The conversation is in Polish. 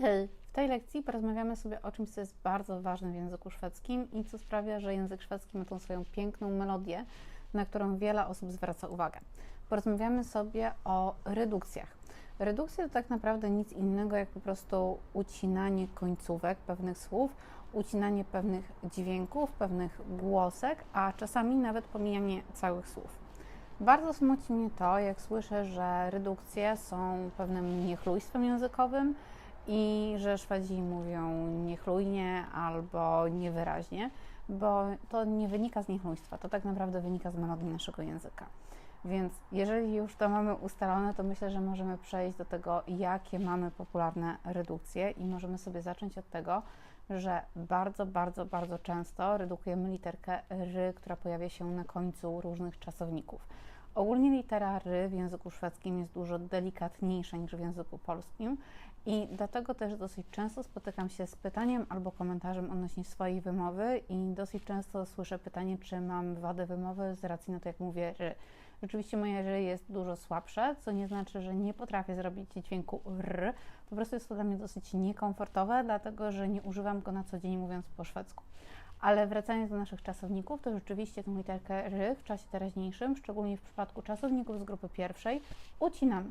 Hej! W tej lekcji porozmawiamy sobie o czymś, co jest bardzo ważne w języku szwedzkim i co sprawia, że język szwedzki ma tą swoją piękną melodię, na którą wiele osób zwraca uwagę. Porozmawiamy sobie o redukcjach. Redukcje to tak naprawdę nic innego jak po prostu ucinanie końcówek pewnych słów, ucinanie pewnych dźwięków, pewnych głosek, a czasami nawet pomijanie całych słów. Bardzo smuci mnie to, jak słyszę, że redukcje są pewnym niechlujstwem językowym i że Szwedzi mówią niechlujnie albo niewyraźnie, bo to nie wynika z niechlujstwa, to tak naprawdę wynika z melodii naszego języka. Więc jeżeli już to mamy ustalone, to myślę, że możemy przejść do tego, jakie mamy popularne redukcje i możemy sobie zacząć od tego, że bardzo, bardzo, bardzo często redukujemy literkę ry, która pojawia się na końcu różnych czasowników. Ogólnie litera ry w języku szwedzkim jest dużo delikatniejsza niż w języku polskim i dlatego też dosyć często spotykam się z pytaniem albo komentarzem odnośnie swojej wymowy i dosyć często słyszę pytanie, czy mam wadę wymowy z racji na to, jak mówię ry. Rzeczywiście moje ry jest dużo słabsze, co nie znaczy, że nie potrafię zrobić dźwięku r. Po prostu jest to dla mnie dosyć niekomfortowe, dlatego że nie używam go na co dzień mówiąc po szwedzku. Ale wracając do naszych czasowników, to rzeczywiście tę literkę ry w czasie teraźniejszym, szczególnie w przypadku czasowników z grupy pierwszej, ucinamy.